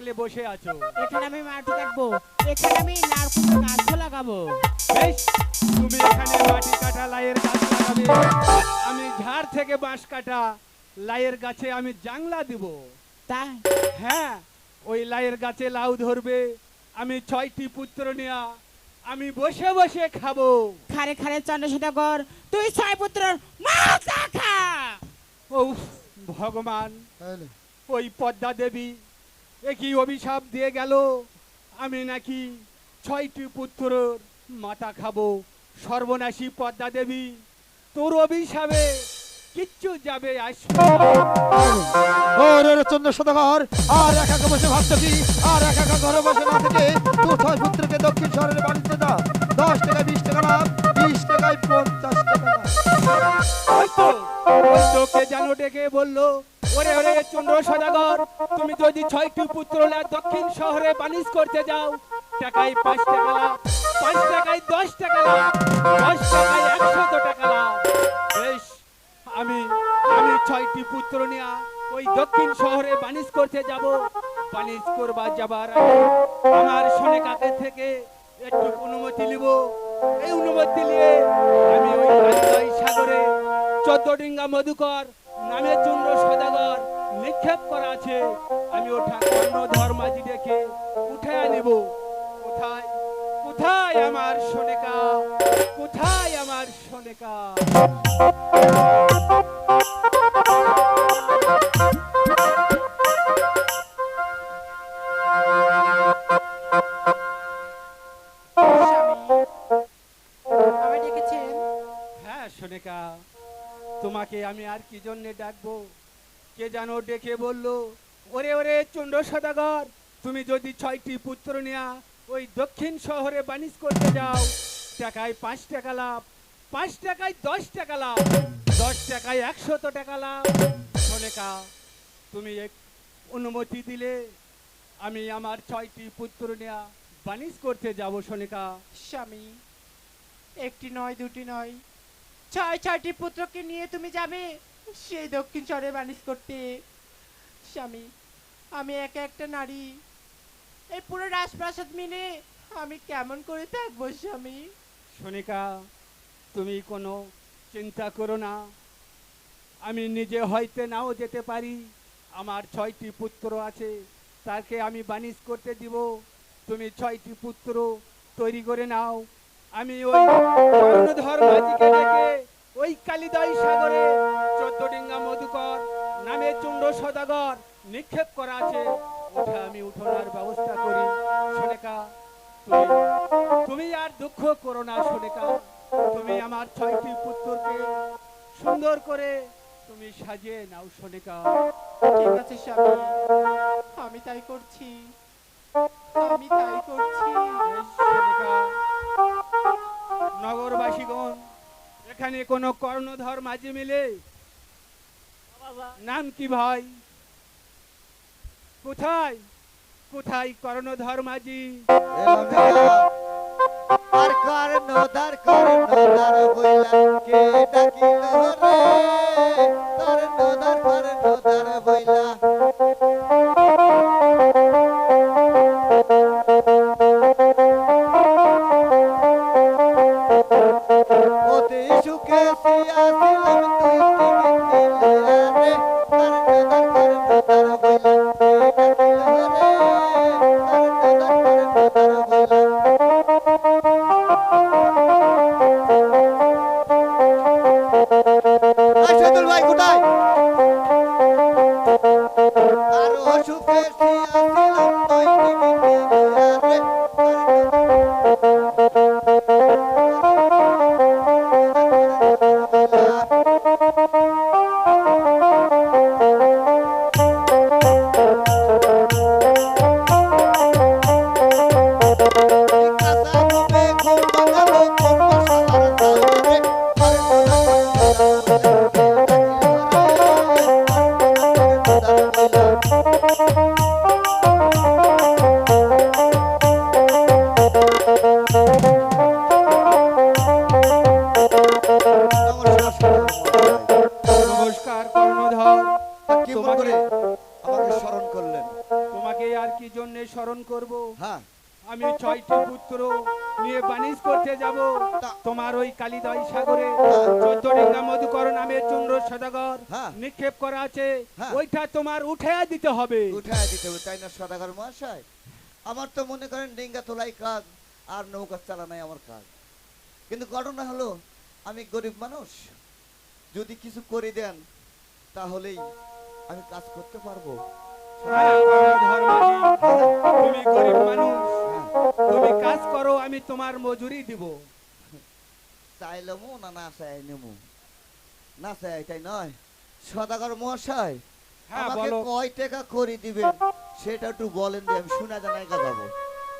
আগলে বসে আছো। এখানে আমি মাটি কাটবো এখানে আমি নারকুল গাছও লাগাবো। বেশ তুমি এখানে মাটি কাটা লাইয়ের গাছ লাগাবে। আমি ঝাড় থেকে বাঁশ কাটা লাইয়ের গাছে আমি জাংলা দিব। তাই? হ্যাঁ ওই লাইয়ের গাছে লাউ ধরবে আমি ছয়টি পুত্র নেয়া আমি বসে বসে খাব। খারে খারে চন্দ্রশেখর তুই ছয় পুত্র মাথা খা! ও ভগবান ওই পদ্মা দেবী এ কি অভিশাপ দিয়ে গেল। আমি নাকি ছয়টি পুত্রর মাথা খাব। সর্বনাশী পদ্মা দেবী তোর অভিশাপে কিচ্ছু যাবে আসবে চন্দ্র আর একা বসে ভাবতেছি আর একা একা ঘরে বসে না থেকে দু ছয় পুত্রকে দক্ষিণ শহরের বাড়িতে দাও। দশ টাকা বিশ টাকা বিশ টাকায় পঞ্চাশ টাকা যেন ডেকে বলল ওরে ওরে চন্দ্র সদাগর, তুমি যদি ছয়টি পুত্র দক্ষিণ শহরে বাণিজ করতে যাও, টাকায় পাঁচ টাকা লাভ, পাঁচ টাকায় দশ টাকা লাভ, দশ টাকায় একশত টাকা লাভ। বেশ, আমি আমি ছয়টি পুত্র নিয়ে ওই দক্ষিণ শহরে বাণিজ করতে যাব। বাণিজ করবার যাবার আমার শোনে কাকের থেকে একটু অনুমতি নিব। এই অনুমতি নিয়ে আমি ওই সাগরে চোদ্দ ডিঙ্গা মধুকর নামে চন্দ্র সদাগর নিক্ষেপ করা আছে। আমি ওঠা অন্য ধর্মাজি দেখে উঠে আনিব কোথায়? কোথায় আমার সোনেকা? কোথায় আমার সোনেকা? হ্যাঁ সোনেকা। তোমাকে আমি আর কি জন্য ডাকবো? কে জানো ডেকে বলল, ওরে ওরে চন্দ্র সদাগর, তুমি যদি ছয়টি পুত্র নেয়া ওই দক্ষিণ শহরে বাণিজ করতে যাও, টাকায় পাঁচ টাকা লাভ, পাঁচ টাকায় দশ টাকা লাভ, দশ টাকায় একশত টাকা লাভ। সোনেকা তুমি এক অনুমতি দিলে আমি আমার ছয়টি পুত্র নেয়া বাণিজ করতে যাব সোনেকা স্বামী, একটি নয়, দুটি নয় ছয় ছয়টি পুত্রকে নিয়ে তুমি যাবে? সেই দক্ষিণ শহরে বাণিজ করতে। স্বামী, আমি একা একটা নারী। এই পুরো রাজপ্রাসাদ মিলে আমি কেমন করে থাকব, স্বামী? সোনিকা, তুমি কোনো চিন্তা করো না। আমি নিজে হইতে নাও যেতে পারি। আমার ছয়টি পুত্র আছে, তাকে আমি বাণিজ করতে দিব। তুমি ছয়টি পুত্র তৈরি করে নাও। আমি ওই কর্ণধর মাঝিকে ডেকে ওই কালিদাই সাগরে চোদ্দ ডিঙ্গা মধুকর নামে চুন্ড সদাগর নিক্ষেপ করা আছে। ওঠা আমি উঠোনার ব্যবস্থা করি। সোনেকা তুমি আর দুঃখ করো না সোনেকা। তুমি আমার ছয়টি পুত্রকে সুন্দর করে তুমি সাজিয়ে নাও সোনেকা। ঠিক আছে স্বামী আমি তাই করছি। আমি তাই করছি। সোনিকা। নগরবাসীগণ এখানে কোনো কর্ণধর মাঝি মিলে? নাম কি ভাই? কোথায়? কোথায় কর্ণধর মাঝি এলাম, এলাম। আর কারণ দার বইলা কে ডাকিল রে কারণ দার অতি সুখে সিয়াছিলাম তুই টিকে Thank you. ছয়টি নিয়ে বানিজ করতে যাব। তোমার ওই কালিদয় সাগরে হ্যাঁ। চোদ্দ ডিঙ্গা মধুকর নামে চন্দ্র সদাগর হ্যাঁ। নিক্ষেপ করা আছে। হ্যাঁ। ওইটা তোমার উঠে দিতে হবে। উঠায় দিতে হবে তাই না সদাগর মহাশয়? আমার তো মনে করেন ডিঙ্গা তোলাই কাজ আর নৌকা চালানাই আমার কাজ। কিন্তু ঘটনা হলো আমি গরিব মানুষ। যদি কিছু করে দেন তাহলেই আমি কাজ করতে পারব। তুমি গরিব মানুষ তুমি কাজ করো আমি তোমার মজুরি দিব। চাইলেমু না না চাই নেমু? না চাই তাই নয়? সদাগর মহাশয় হ্যাঁ আমাকে কয় টাকা করে দিবেন সেটা একটু বলেন যে আমি শোনা জানাই যাব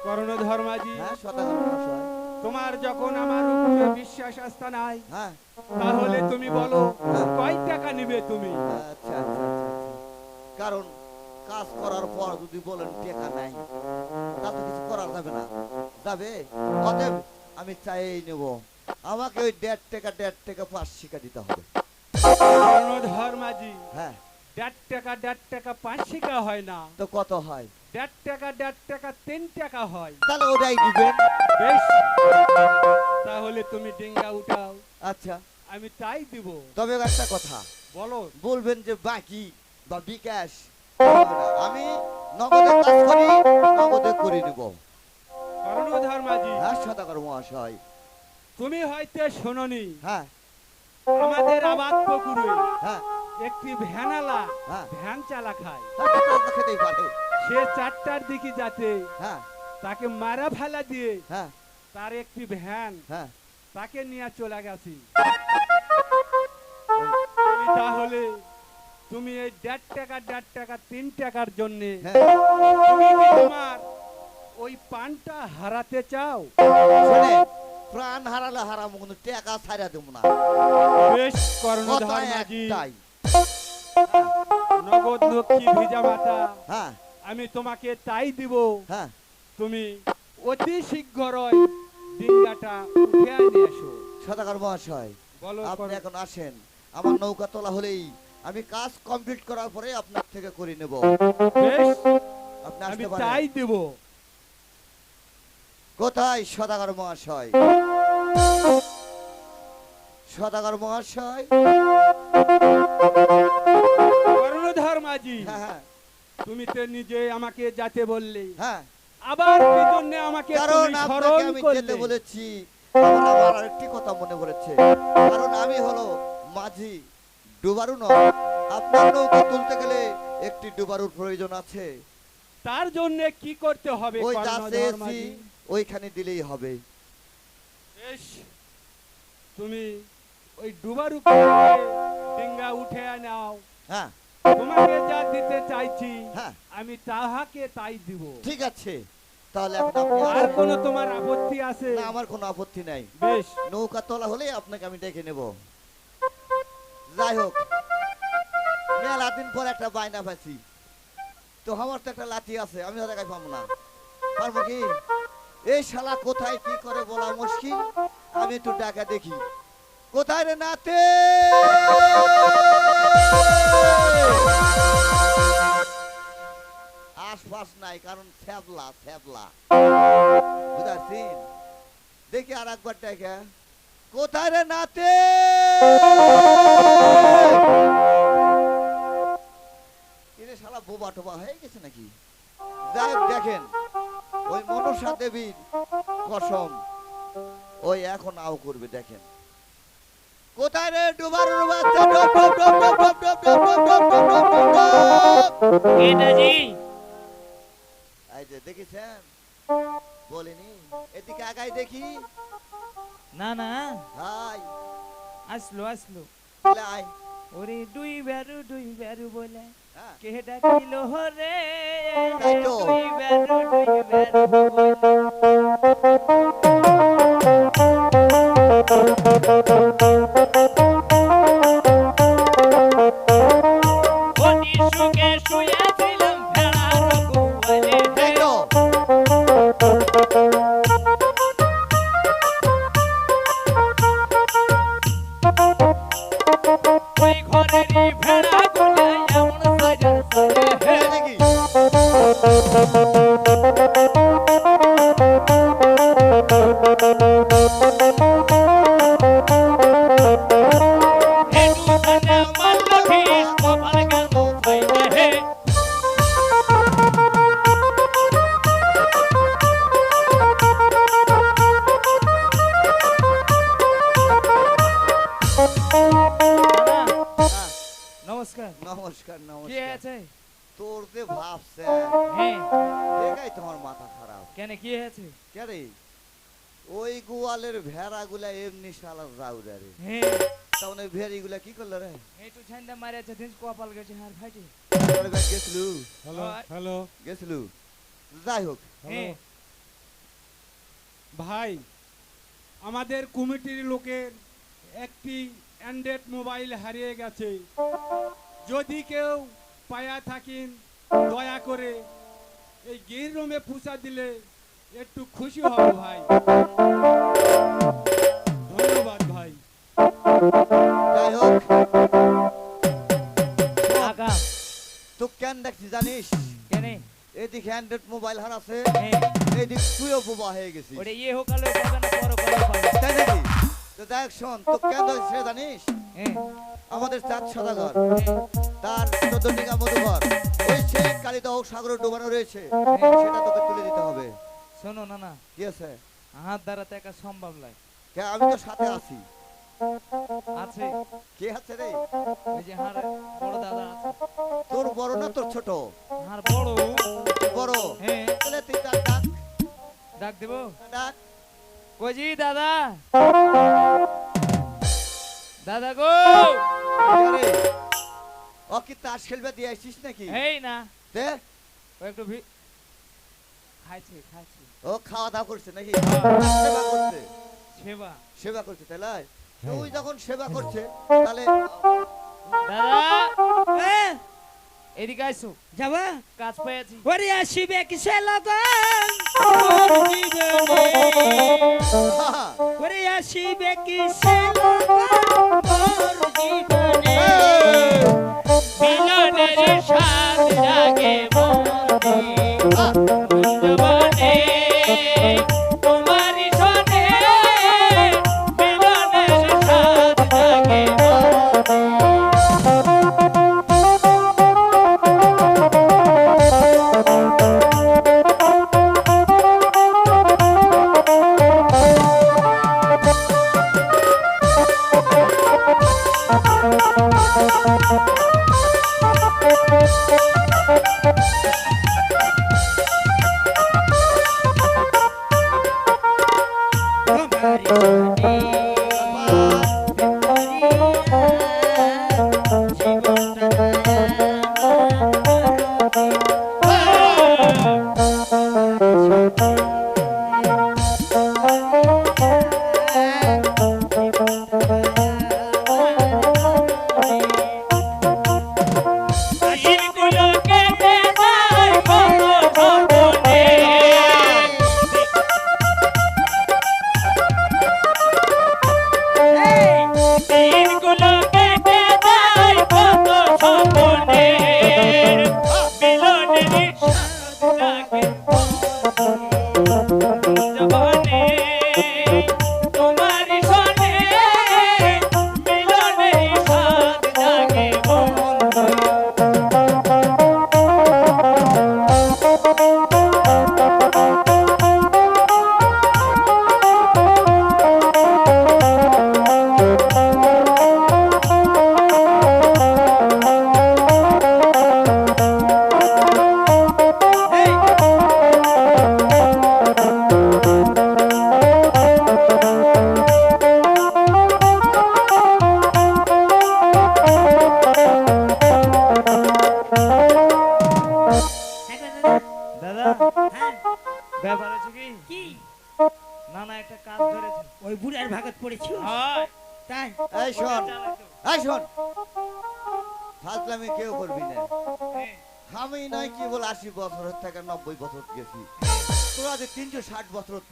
করণ ধর্মাজি হ্যাঁ সদাগর মহাশয়। তোমার যখন আমার উপরে বিশ্বাস আস্থা নাই হ্যাঁ। তাহলে তুমি বলো কয় টাকা নিবে তুমি? আচ্ছা আচ্ছা আচ্ছা আচ্ছা। কারণ কাজ করার পর যদি বলেন টাকা নাই তা তো কিছু করা যাবে না। যাবে? অতএব আমি চাই নেব। আমাকে ওই দেড় টাকা দেড় টাকা পাঁচ শিকা দিতে হবে। ধর্মাজি হ্যাঁ। দেড় টাকা দেড় টাকা পাঁচ শিকা হয় না। তো কত হয়? দেড় টাকা দেড় টাকা তিন টাকা হয়। তাহলে ওটাই দিবেন বেশ। তাহলে তুমি ডিঙ্গা উঠাও। আচ্ছা। আমি তাই দিব। তবে একটা কথা। বলো। বলবেন যে বাকি বা বিকাশ। আমি নগদে কাজ করি নগদে করে নিব। হ্যাঁ সদাগর মহাশয়। তুমি হয়তো শোনোনি হ্যাঁ। আমাদের আবাদ পুকুরে হ্যাঁ। একটি ভ্যানালা হ্যাঁ। ভ্যান চালা খায়। খেতেই পারে। সে চারটার দিকে যাতে হ্যাঁ। তাকে মারা ফেলা দিয়ে হ্যাঁ। তার একটি ভ্যান হ্যাঁ। তাকে নিয়ে চলে গেছি। তুমি তাহলে তুমি এই দেড় টাকা দেড় টাকা তিন টাকার জন্য হ্যাঁ। তোমার ওই পানটা হারাতে চাও। শুনে প্রাণ হারালে হারামো কিন্তু টাকা ছাড়া দেবো না। বেশ কর্ণ কথা ধর্মাজি নগদ লক্ষ্মী ভিজা মাতা হ্যাঁ। আমি তোমাকে তাই দিব। হ্যাঁ। তুমি অতি শীঘ্রই ডিঙ্গাটা উঠে নিয়ে এসো। সদাগর মহাশয় বলো আপনি এখন আসেন। আমার নৌকা তোলা হলেই আমি কাজ কমপ্লিট করার পরে আপনার থেকে করে নেব। আপনি আমি আসতে পারেন। তাই দিব। কোথায় সদাগর মহাশয়? সদাগর মহাশয়? কর্ণধর মাঝি হ্যাঁ হ্যাঁ। তুমি তো নিজে আমাকে যাতে বললে। হ্যাঁ। আবার কি জন্য আমাকে কারণ আপনাকে আমি যেতে বলেছি। আমার আরেকটি কথা মনে পড়েছে। কারণ আমি হলো মাঝি। ডুবারু নয়। আপনার নৌকা তুলতে গেলে একটি ডুবারুর প্রয়োজন আছে। তার জন্য কি করতে হবে ওই যা চেয়েছি ওইখানে দিলেই হবে। বেশ তুমি ওই ডুবার উপরে ডিঙ্গা উঠে নাও। হ্যাঁ। তোমাকে যা দিতে চাইছি হ্যাঁ। আমি তাহাকে তাই দিব। ঠিক আছে। তাহলে আর। কোনো তোমার আপত্তি আছে? না আমার কোনো আপত্তি নাই। বেশ। নৌকা তোলা হলে আপনাকে আমি ডেকে নেব। যাই হোক, মেলা দিন পর একটা বাইনা পাইছি। তো আমার তো একটা লাঠি আছে, আমি কাছে পাবো না। পারব কি? এই শালা কোথায় কি করে বলা মুশকিল? আমি একটু ডাকা দেখি। কোথায় রে নাতে? আশপাশ নাই, কারণ ছ্যাবলা ছ্যাবলা বুঝাচ্ছেন দেখি আর একবার দেখা কোথায় রে নাতে এরে শালা বোবা টোবা হয়ে গেছে নাকি যাই দেখেন ওই মনসা দেবীর কসম ওই এখন আও করবে দেখেন কোথায় রে ডুবারুর বাচ্চা ডব ডব ডব ডব ডব ডব ডব ডব ডব ডব ডব ডব ডব। নেতাজি এই যে দেখেছেন বলিনি এদিকে আগাই দেখি না না হাই। আসলো আসলো। লাই। ওরে দুই বেরু দুই বেরু বলে হ্যাঁ। কে ডাকিল হরে? দুই বেরু দুই বেরু বলে। দিন কপাল গেছে হার গেছলু হ্যালো হ্যালো গেছলু? যাই হোক। হ্যাঁ। ভাই আমাদের কমিটির লোকের একটি অ্যান্ড্রয়েড মোবাইল হারিয়ে গেছে। যদি কেউ পায়া থাকেন দয়া করে এই গের রুমে ফুসা দিলে একটু খুশি হব ভাই। ধন্যবাদ ভাই। যাই হোক। তো কেন দেখছি জানিস? কেন? এদিকে অ্যান্ড্রয়েড মোবাইল হ্যাঁ। এদিক তুইও বোবা হয়ে গেছিস। ওটা ইয়ে হোক আলো পাবে না পর পাবে তাই নাকি? তো দেখ শোন তো কেন দেখছি জানিস? হ্যাঁ। আমাদের চাঁদ সদাগর তার চোদ্দ টিকা মধুঘর ওই সেই কালিদাহ সাগর ডোবানো রয়েছে সেটা তোকে তুলে দিতে হবে। শোনো না না কি আছে? হাত দ্বারা তো একা সম্ভব নয়। আমি তো সাথে আছি। আছে। কে আছে রে? ওই যে হার বড় দাদা আছে। তোর বড় না তোর ছোট? হার বড়। বড়। হ্যাঁ। তাহলে তুই তার ডাক। ডাক দেবো? ডাক। কোজি দাদা? দাদা গো! কে রে? ও কি তাস খেলবে দিয়ে আসছিস নাকি? এই না। দে। ও একটু ভি খাইছে খাইছে। ও খাওয়া দাওয়া করছে নাকি? হ্যাঁ। সেবা করছে। সেবা। সেবা করছে তাহলে তুই যখন সেবা করছে তাহলে দাদা! হ্যাঁ, এদিকে আইসো। যাবা? কাজ পেয়েছি ওরে আসিবে কিসে লগন হা, ওরে আসিবে কিসে লগন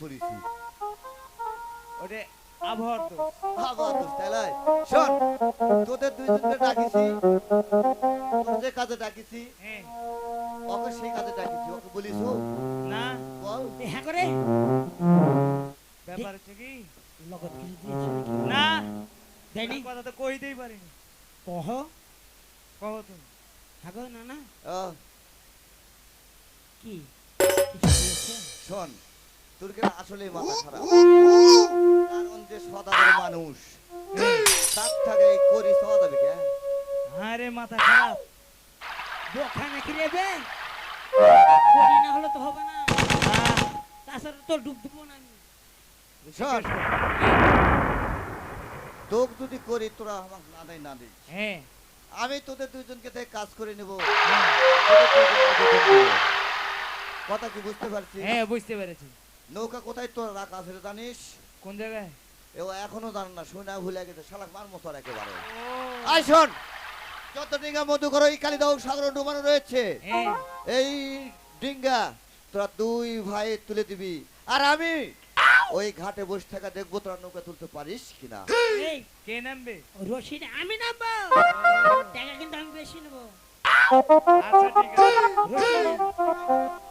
করেছি। ওটা আবহাওয়ার দোষ। আবার দোষ, তাই শোন তোদের দুইজনকে ডাকিছি তোর যে কাজে ডাকিছি হ্যাঁ। ওকে সেই কাজে ডাকিছি ওকে বলিস না। বল। হ্যাঁ করে। ব্যাপার আছে কি? লগত কিছু দিয়েছে না। দেয়নি? কথা তো কইতেই পারিনি। কহ। কহ তুমি। হ্যাঁ না না। কি? শোন তোর আসলে মাথা খারাপ? কারণ যে সদাগর মানুষ। তার থেকে করি সদা কে? আরে মাথা খারাপ। বোকা নাকি রে বে? বলি না হলে তো হবে না। তাছাড়া তো ডুব দেবো না আমি। শোন। তোক যদি করি তোরা আমাকে না দেয় না দিস। হ্যাঁ। আমি তোদের দুজনকে থেকে কাজ করে নেব। হ্যাঁ, কথা কি বুঝতে পারছিস? হ্যাঁ বুঝতে পেরেছি। নৌকা কোথায় তোর রাখা আছে রে জানিস? কোন জায়গায়? এ ও এখনও জান না শোনা ভুলে গেছে। শালাক মার মতো একেবারে। আই শোন যত ডিঙ্গা মধু করো এই কালিদাও সাগর ডুবানো রয়েছে। এই। ডিঙ্গা তোরা দুই ভাই তুলে দিবি। আর আমি ওই ঘাটে বসে থাকা দেখব তোরা নৌকা তুলতে পারিস কিনা। কে নামবে? রশিদ আমি নামবো। টাকা কিন্তু আমি বেশি নেব আচ্ছা ঠিক আছে।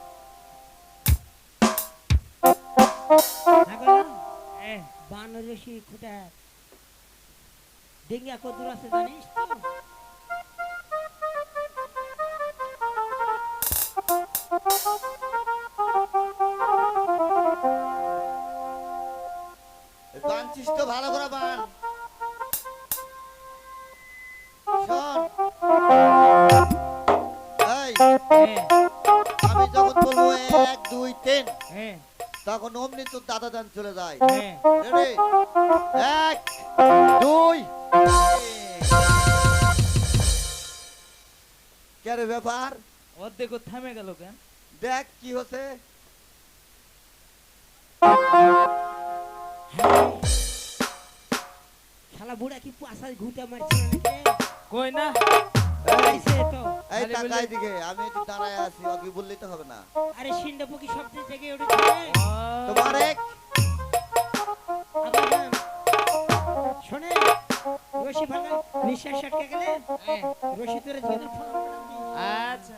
রশিদ বলো? বানর রশি খুঁটা। ডিঙ্গা কত আছে জানিস তো? বানছিস তো ভালো করে বান আমি যখন বলব এক দুই তিন। হ্যাঁ তখন অমনি তোর দাদা দান চলে যায়। হ্যাঁ। এক দুই কেরে ব্যাপার? অর্ধেক থামে গেল কেন? দেখ কি হচ্ছে। খেলা বুড়া কি পাশায় ঘুঁটে মারছিল নাকি? কই না? এই টাকা বলে- আমি একটু দাঁড়ায় আছি ওকে বললেই তো হবে না। আরে সিন্ডা পকি সব জায়গায় উঠেছে। তোমার এক শোনে রশি ভাঙা নিঃশ্বাস আটকে গেলে হ্যাঁ, রশি তোরে আচ্ছা।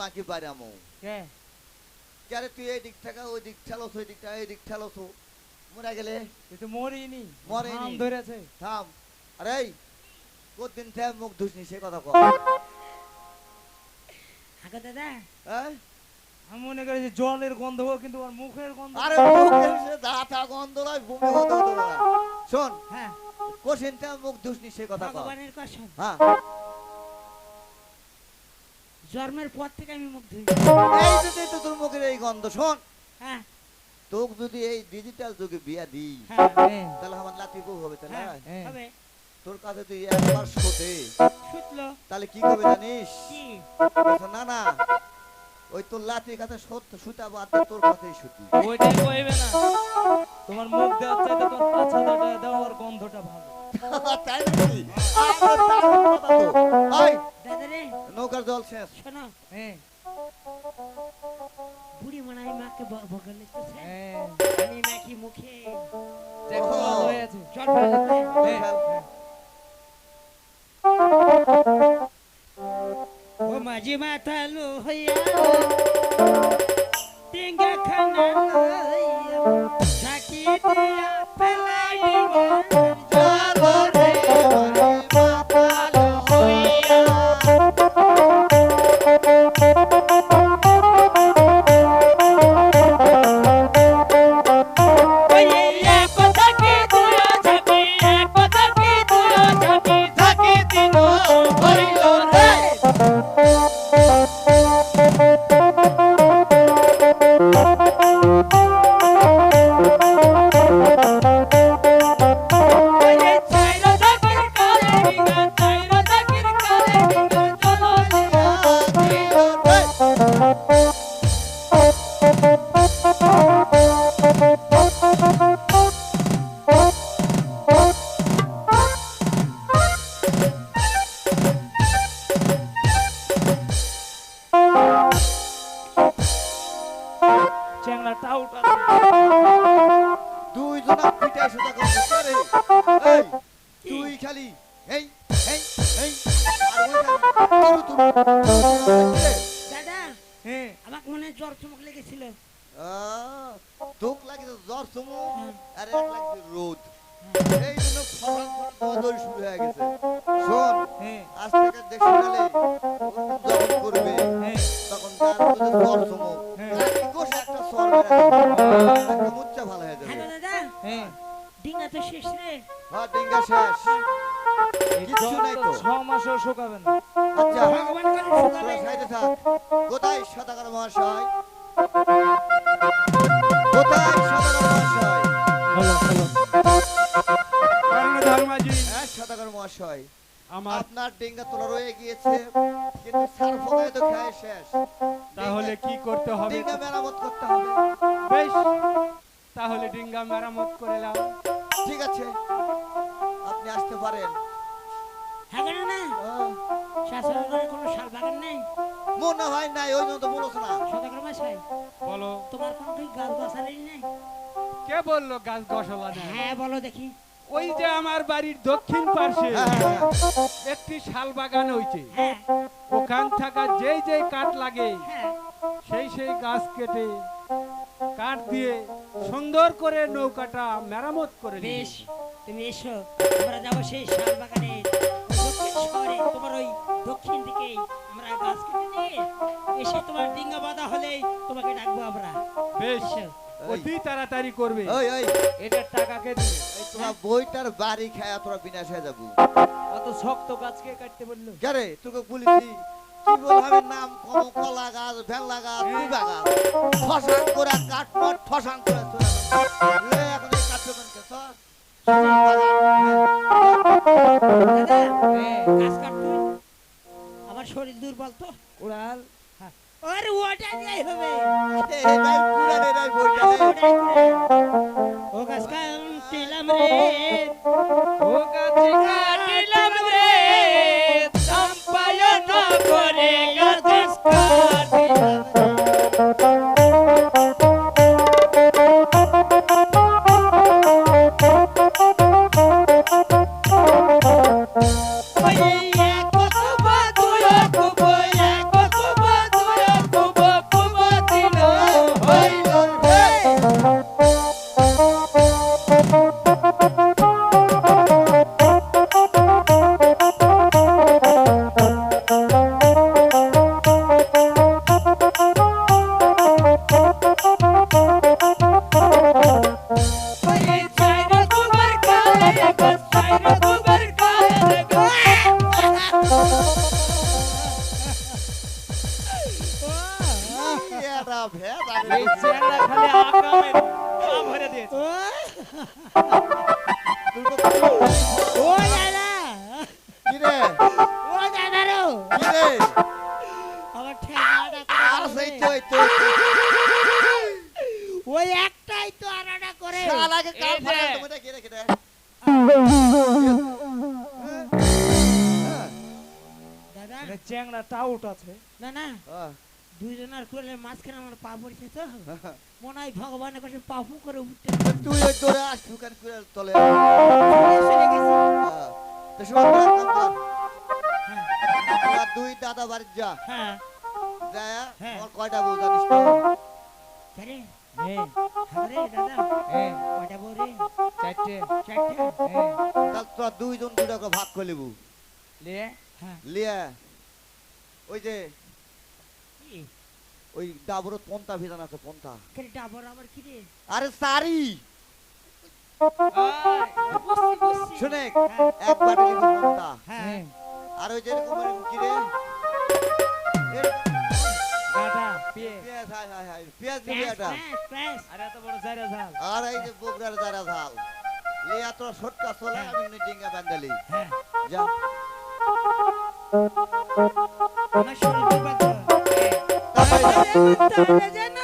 দুইজন আঁকি পারামো কে? তুই এই দিক থেকে ওই দিক ঠেলছ ওই দিকটা এই দিক ঠেলছ মরে গেলে? তুই তো মরিনি মরিনি। ধরেছে। থাম। আরে কতদিন থেকে মুখ ধুসনি সে কথা কর। আগা দাদা? হ্যাঁ? আমি মনে করি যে জলের গন্ধ হোক কিন্তু ওর মুখের গন্ধ আরে মুখের সে দাঁতা গন্ধ নয় হতো না। শোন হ্যাঁ। থেকে মুখ ধুসনি সে কথা কর। ভগবানের কসম। হ্যাঁ। জন্মের পর থেকে আমি মুখ ধুই। এই যদি তো তোর মুখের এই গন্ধ শোন। হ্যাঁ। তোকে যদি এই ডিজিটাল যুগে বিয়া দিই হ্যাঁ তাহলে আমার লাতি বউ হবে তাহলে হ্যাঁ, হ্যাঁ। হবে। তোর কাছে তুই একবার শোতে। তাহলে কি করবে জানিস? না না ওই তোর লাতির কাছে সত্য সুতা বাদ তোর কাছেই সুতি ওইটাই কইবে না। তোমার মুখ দেওয়ার চাইতে তোমার পাছা দেওয়া দেওয়ার গন্ধটা ভালো। তাই নাকি? নৌকার জল শেষ। শোনো। হ্যাঁ। বুড়ি মনে মাকে বগল হ্যাঁ। আমি নাকি মুখে দেখো হয়ে। আছে হ্যাঁ, ও মাঝি মাথালু হইয়া টিঙ্গা খানা লইয়া ঝাঁকি দিয়া তুমি দাদা হ্যাঁ। আমাকে মনে জ্বর চমক লেগেছিল। তোক লাগিছে জ্বর চুমু আর এক লাগছে রোদ এই জন্য ফসল বদল শুরু হয়ে গেছে। শোন হ্যাঁ। আজ থেকে দেখতে গেলে যখন করবে। হ্যাঁ। তখন তার মধ্যে জ্বর চুমু হ্যাঁ। একটা সর একটা মুচ্চা ভালো হয়ে যাবে। দাদা। হ্যাঁ। ডিঙ্গা তো শেষ রে হ্যাঁ ডিঙ্গা শেষ। জ্বর নাই তো। তো। ছ মাসও শুকাবে না। আচ্ছা ভগবান করে শুকাবে সাইডে থাক। কোথায় সদাগর মহাশয়? কোথায় সদাগর মহাশয়? হলো হলো। কারণ ধর্মাজি। হ্যাঁ সদাগর মহাশয়। আমার আপনার ডিঙ্গা তোলা রয়ে গিয়েছে কিন্তু সার ফোকায় তো খায় শেষ। তাহলে কি করতে হবে? ডিঙ্গা মেরামত করতে হবে। ডিঙ্গা মেরামত করে নাও ঠিক আছে। আপনি আসতে পারেন। হ্যাঁ কেন না আহ, কোনো শাল বাগান নেই? মনে হয় নাই ওই জন্য তো বলছ না। সদাগর মশাই বলো। তোমার কোনো কি গাছ গাছালি নেই? কে বলল গাছ গসলা হ্যাঁ বলো দেখি। ওই যে আমার বাড়ির দক্ষিণ পার্শ্বে হ্যাঁ, হ্যাঁ। একটি শাল বাগান হইছে। হ্যাঁ। ওখান থাকা যেই যেই কাঠ লাগে সেই সেই গাছ কেটে কাঠ দিয়ে সুন্দর করে নৌকাটা মেরামত করে বেশ তুমি এসো আমরা যাব সেই শাল বাগানে। শহরে তোমার ওই দক্ষিণ দিকে আমরা গাছ কেটে নিয়ে এসে তোমার ডিঙ্গা বাঁধা হলেই তোমাকে ডাকবো আমরা। বেশ অতি তাড়াতাড়ি করবে। ওই ওই। এটার টাকা কে দিবে? এই তোরা বইটার বাড়ি খায় তোরা বিনাশ হয়ে যাব। অত শক্ত গাছকে কাটতে বলল। কেরে তোকে বলেছি কি নাম কম কলা গাছ ভেলা গাছ দুবা গাছ। ফসান করে কাঠ মাঠ করে চলে এখন এই কাঠ দোকান কে, চল। দাদা হ্যাঁ। আমার শরীর দুর্বল তো। উড়াল। আরে ওটা হবে। করে। ও গাছ কাটিলাম রে। ও গাছে যে। ফাটান তো, আছে না না দুইজনের কোলে মাঝখানে আমার পা পড়ছে তো। মনে হয় ভগবানের কাছে পাপু করে উঠতে তুই ওই তোরে তলে। হ্যাঁ। তোরা দুই দাদা বাড়ি যা। হ্যাঁ। যায় হ্যাঁ। কয়টা বউ জানিস হ্যাঁ। হ্যাঁ। হ্যাঁ। তোরা দুইজন ভাগ করে হ্যাঁ। লিয়া ওই যে ওই ডাবরত পন্থা ভিজান আছে পন্থা। কেরে ডাবর আবার কি রে? আরে সারি। বুঝছি বুঝছি শুনে এক বাটি আর ওই যে এরকম এরকম কি রে? পেঁয়াজ। হাই হাই হাই পেঁয়াজ দিবি প্যাস আর এত বড় জায়গা ঝাল। আর এই যে বগুড়ার যারা ঝাল। লিয়া তোরা সটকা চলে হ্যাঁ। আমি ডিঙ্গা বান্দালি হ্যাঁ। যা আমার শরীর দুর্বল তো তাহলে যেন